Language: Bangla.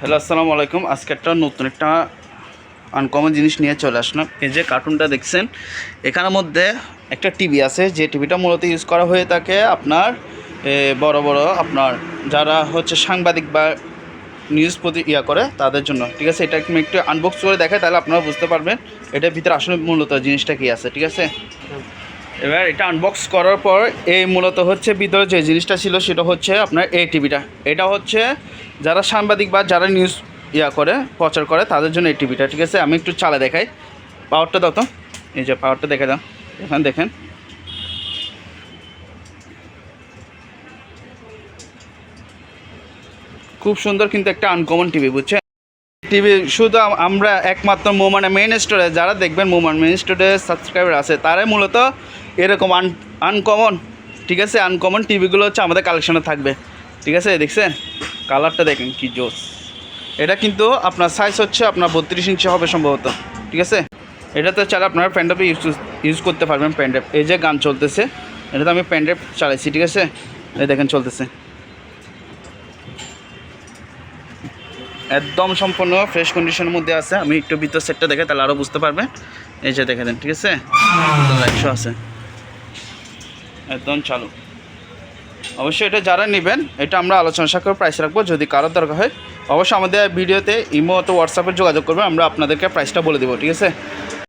হ্যালো, আসসালামু আলাইকুম। আজকে একটা নতুন একটা আনকমন জিনিস নিয়ে চলে আসলাম। এই যে কার্টুনটা দেখছেন, এখানের মধ্যে একটা টিভি আছে, যে টিভিটা মূলত ইউজ করা হয়ে থাকে আপনার বড় বড় আপনার যারা হচ্ছে সাংবাদিক বা নিউজ প্রতি ইয়া করে, তাদের জন্য। ঠিক আছে? এটা আমি একটু আনবক্স করে দেখাই, তাহলে আপনারা বুঝতে পারবেন। এটার ভিতরে আসলে মূলত জিনিসটা কী আছে, ঠিক আছে? এবার এটা আনবক্স করার পর এই মূলত হচ্ছে ভিতরে যে জিনিসটা ছিল সেটা হচ্ছে আপনার এই টিভিটা। এটা হচ্ছে যারা সাংবাদিক বা যারা নিউজ ইয়া করে, প্রচার করে, তাদের জন্য এই টিভিটা, ঠিক আছে? আমি একটু চালা দেখাই। পাওয়ারটা দাও তো। এই যে পাওয়ারটা দেখে দাও। এখানে দেখেন। খুব সুন্দর কিন্তু একটা আনকমন টিভি, বুঝছেন? টিভি শুধু আমরা একমাত্র মোমানে মেইন স্টোরে যারা দেখবেন মোমান মেইন স্টোরে সাবস্ক্রাইবার আছে, তারাই মূলত এরকম আন আনকমন ঠিক আছে আনকমন টিভিগুলো হচ্ছে আমাদের কালেকশনে থাকবে। ঠিক আছে, দেখছেন? কালারটা দেখেন কি জোস। এটা কিন্তু আপনার সাইজ হচ্ছে আপনার বত্রিশ ইঞ্চি হবে সম্ভবত। ঠিক আছে? এটাতে চালে আপনারা প্যান্ডাপে ইউজ ইউজ করতে পারবেন প্যান্ডাপ এই যে গান চলতেছে, এটাতে আমি প্যান্ডাপ চালাইছি, ঠিক আছে? এই দেখেন চলতেছে। একদম সম্পূর্ণ ফ্রেশ কন্ডিশনের মধ্যে আছে। আমি একটু ভিতর সেটটা দেখে তাহলে আরও বুঝতে পারবেন এই যে দেখে দেন, ঠিক আছে? একশো আছে। একদম চালু। অবশ্যই এটা যারা নেবেন, এটা আমরা আলোচনা সাক্ষর প্রাইস রাখব। যদি কারোর দরকার হয়, অবশ্যই আমাদের ভিডিওতে ইমো অথবা হোয়াটসঅ্যাপে যোগাযোগ করবে, আমরা আপনাদেরকে প্রাইসটা বলে দেবো, ঠিক আছে?